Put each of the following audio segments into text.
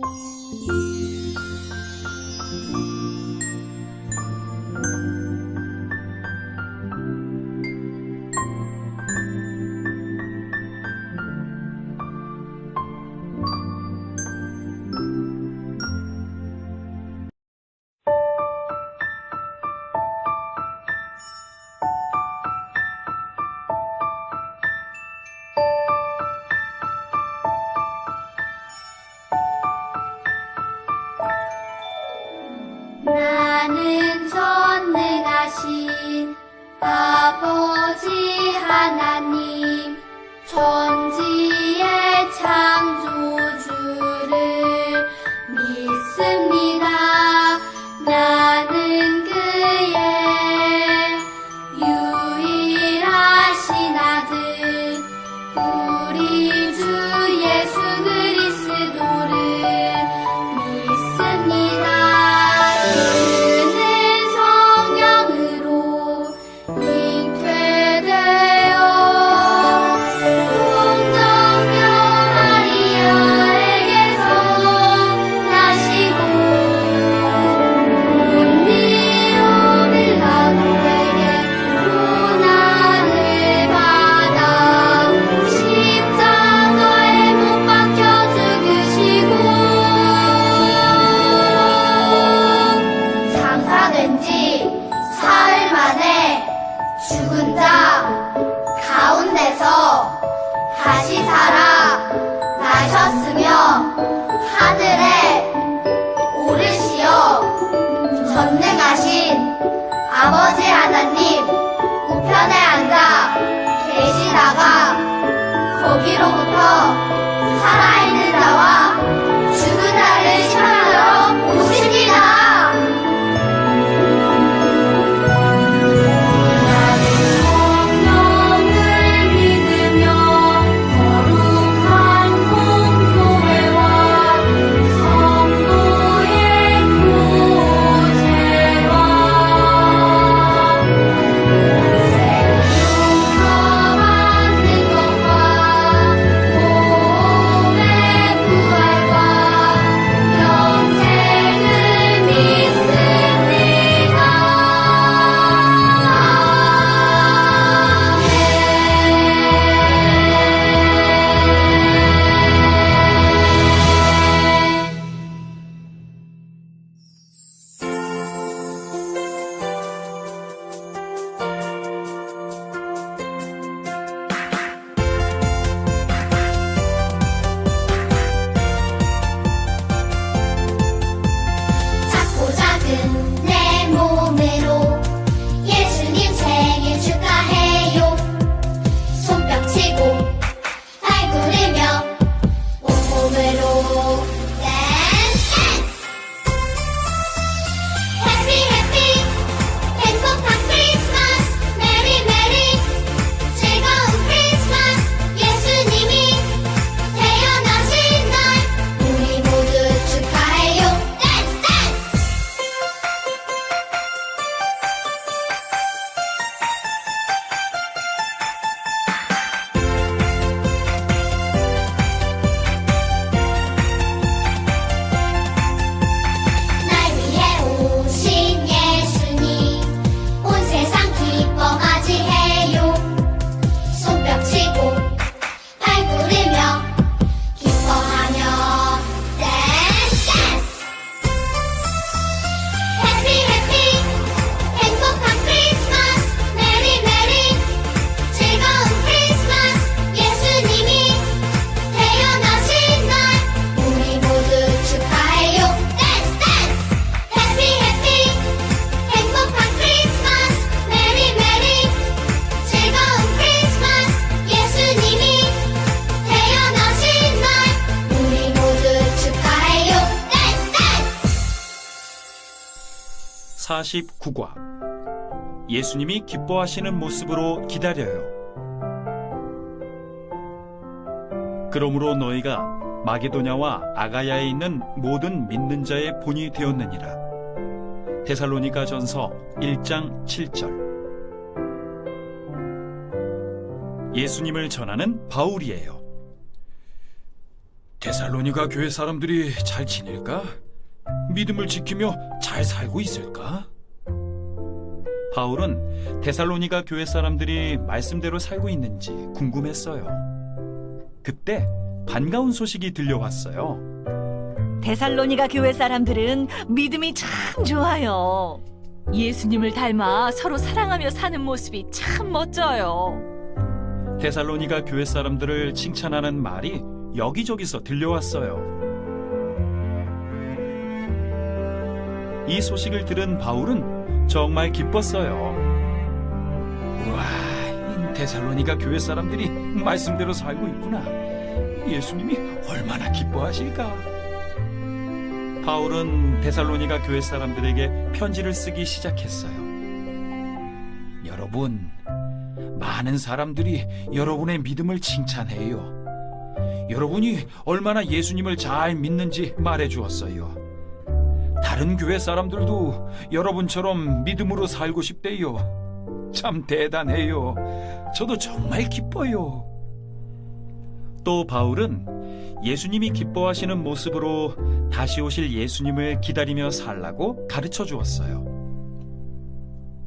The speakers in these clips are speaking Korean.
E 49과 예수님이 기뻐하시는 모습으로 기다려요. 그러므로 너희가 마게도냐와 아가야에 있는 모든 믿는 자의 본이 되었느니라. 데살로니가 전서 1장 7절. 예수님을 전하는 바울이에요. 데살로니가 교회 사람들이 잘 지낼까? 믿음을 지키며 잘 살고 있을까? 바울은 데살로니가 교회 사람들이 말씀대로 살고 있는지 궁금했어요. 그때 반가운 소식이 들려왔어요. 데살로니가 교회 사람들은 믿음이 참 좋아요. 예수님을 닮아 서로 사랑하며 사는 모습이 참 멋져요. 데살로니가 교회 사람들을 칭찬하는 말이 여기저기서 들려왔어요. 이 소식을 들은 바울은 정말 기뻤어요. 이 데살로니가 교회 사람들이 말씀대로 살고 있구나. 예수님이 얼마나 기뻐하실까? 바울은 데살로니가 교회 사람들에게 편지를 쓰기 시작했어요. 여러분, 많은 사람들이 여러분의 믿음을 칭찬해요. 여러분이 얼마나 예수님을 잘 믿는지 말해 주었어요. 다른 교회 사람들도 여러분처럼 믿음으로 살고 싶대요. 참 대단해요. 저도 정말 기뻐요. 또 바울은 예수님이 기뻐하시는 모습으로 다시 오실 예수님을 기다리며 살라고 가르쳐 주었어요.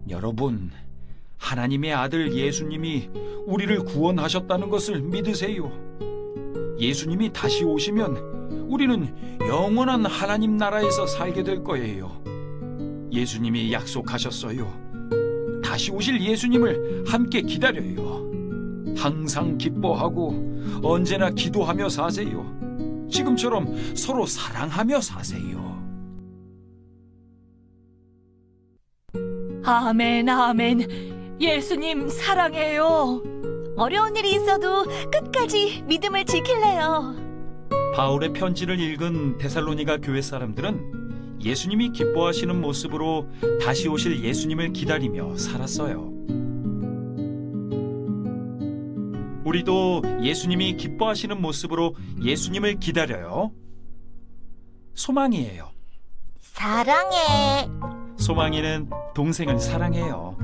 여러분, 하나님의 아들 예수님이 우리를 구원하셨다는 것을 믿으세요. 예수님이 다시 오시면 우리는 영원한 하나님 나라에서 살게 될 거예요. 예수님이 약속하셨어요. 다시 오실 예수님을 함께 기다려요. 항상 기뻐하고 언제나 기도하며 사세요. 지금처럼 서로 사랑하며 사세요. 아멘, 아멘. 예수님 사랑해요. 어려운 일이 있어도 끝까지 믿음을 지킬래요. 바울의 편지를 읽은 데살로니가 교회 사람들은 예수님이 기뻐하시는 모습으로 다시 오실 예수님을 기다리며 살았어요. 우리도 예수님이 기뻐하시는 모습으로 예수님을 기다려요. 소망이에요. 사랑해. 소망이는 동생을 사랑해요.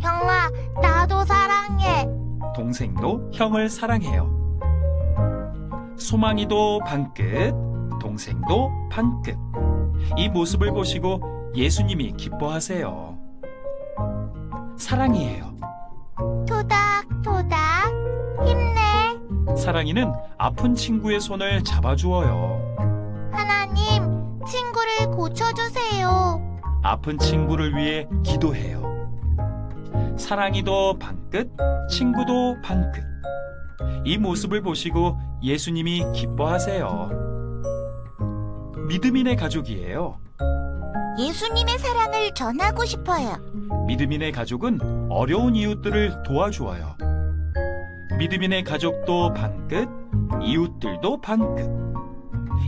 형아, 나도 사랑해. 동생도 형을 사랑해요. 소망이도 반끝, 동생도 반끝. 이 모습을 보시고 예수님이 기뻐하세요. 사랑이에요. 토닥토닥. 힘내. 사랑이는 아픈 친구의 손을 잡아주어요. 하나님, 친구를 고쳐주세요. 아픈 친구를 위해 기도해요. 사랑이도 반끝, 친구도 반끝. 이 모습을 보시고 예수님이 기뻐하세요. 믿음인의 가족이에요. 예수님의 사랑을 전하고 싶어요. 믿음인의 가족은 어려운 이웃들을 도와주어요. 믿음인의 가족도 반끝, 이웃들도 반끝.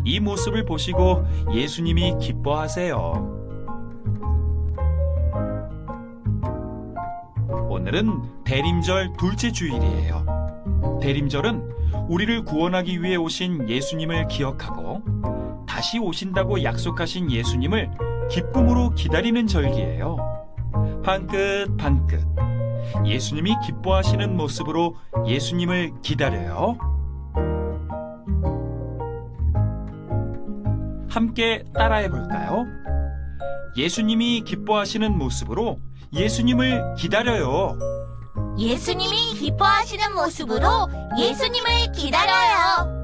이 모습을 보시고 예수님이 기뻐하세요. 오늘은 대림절 둘째 주일이에요. 대림절은 우리를 구원하기 위해 오신 예수님을 기억하고 다시 오신다고 약속하신 예수님을 기쁨으로 기다리는 절기예요. 반끝 반끝 예수님이 기뻐하시는 모습으로 예수님을 기다려요. 함께 따라해 볼까요? 예수님이 기뻐하시는 모습으로 예수님을 기다려요. 예수님이 기뻐하시는 모습으로 예수님을 기다려요.